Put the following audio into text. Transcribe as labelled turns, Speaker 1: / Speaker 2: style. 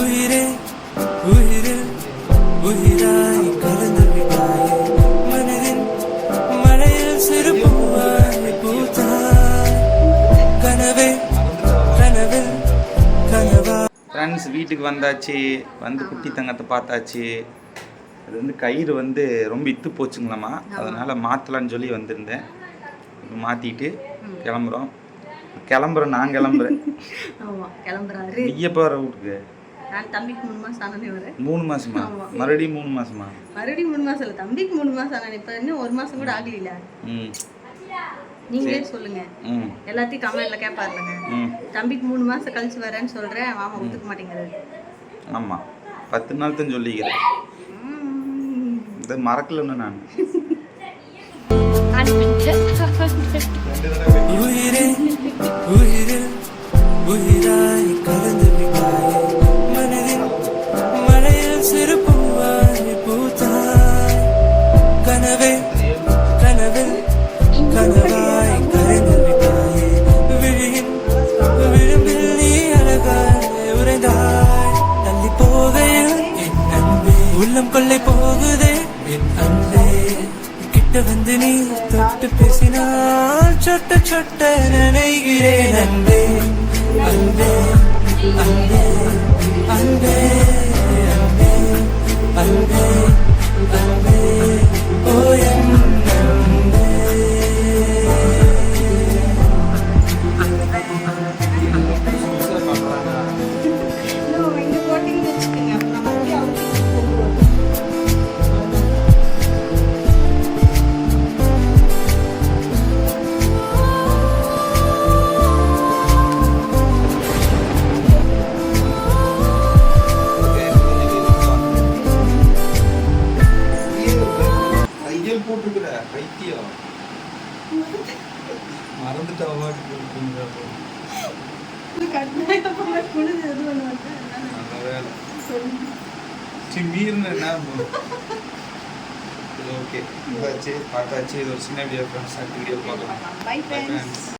Speaker 1: உயிரே உயிரில் உயிராய் கலந்து விட்டாயே மனதின் மழையில் சிறு பூவாய் பூத்தாய். கனவே கனவில் கனவா.
Speaker 2: ஃப்ரெண்ட்ஸ் வீட்டுக்கு வந்தாச்சு வந்து குட்டி தங்கத்தை பார்த்தாச்சு. அது வந்து கயிறு வந்து ரொம்ப இத்து போச்சுங்களாம்மா. அதனால மாற்றலான்னு சொல்லி வந்திருந்தேன். மாற்றிட்டு கிளம்புறோம். கிளம்புறோம் நான் கிளம்புறேன்.
Speaker 3: ஆமா கிளம்புறாரு.
Speaker 2: நீ எப்போ வர வீட்டுக்கு.
Speaker 3: நான் தம்பிக்கு மூணு மாசம் ஆனே வரேன்
Speaker 2: மூணு மாசமா?
Speaker 3: ஆமா.
Speaker 2: மறுபடியும் மூணு மாசமா?
Speaker 3: மறுபடியும் மூணு மாசம் இல்ல. தம்பிக்கு மூணு மாசம் ஆனேன் இப்ப இன்னும் ஒரு மாசம் கூட ஆகலில.
Speaker 2: ம்.
Speaker 3: நீங்களே சொல்லுங்க.
Speaker 2: ம்.
Speaker 3: எல்லாத்தையும் கமெண்ட்ல கேட்பாருலங்க தம்பிக்கு மூணு மாசம் கழிச்சு வரேன்னு சொல்றேன். மாமா ஒத்துக்க மாட்டேங்கிறாரு.
Speaker 2: ஆமாம் பத்து நாள் தான் சொல்லிக்கிறேன். இது மறக்கலன்னு நான்.
Speaker 1: உள்ளம் கொள்ளை போகுதே என் அன்பே. கிட்ட வந்து நீ தொட்டு பேசினால் சொட்ட சொட்ட நினைகிறேன்.
Speaker 2: சரி மீறின என்ன ஓகே. பார்த்தாச்சு. இது ஒரு சின்ன வீடியோ ஃப்ரெண்ட்ஸ் அடுத்த வீடியோ பார்க்கலாம்.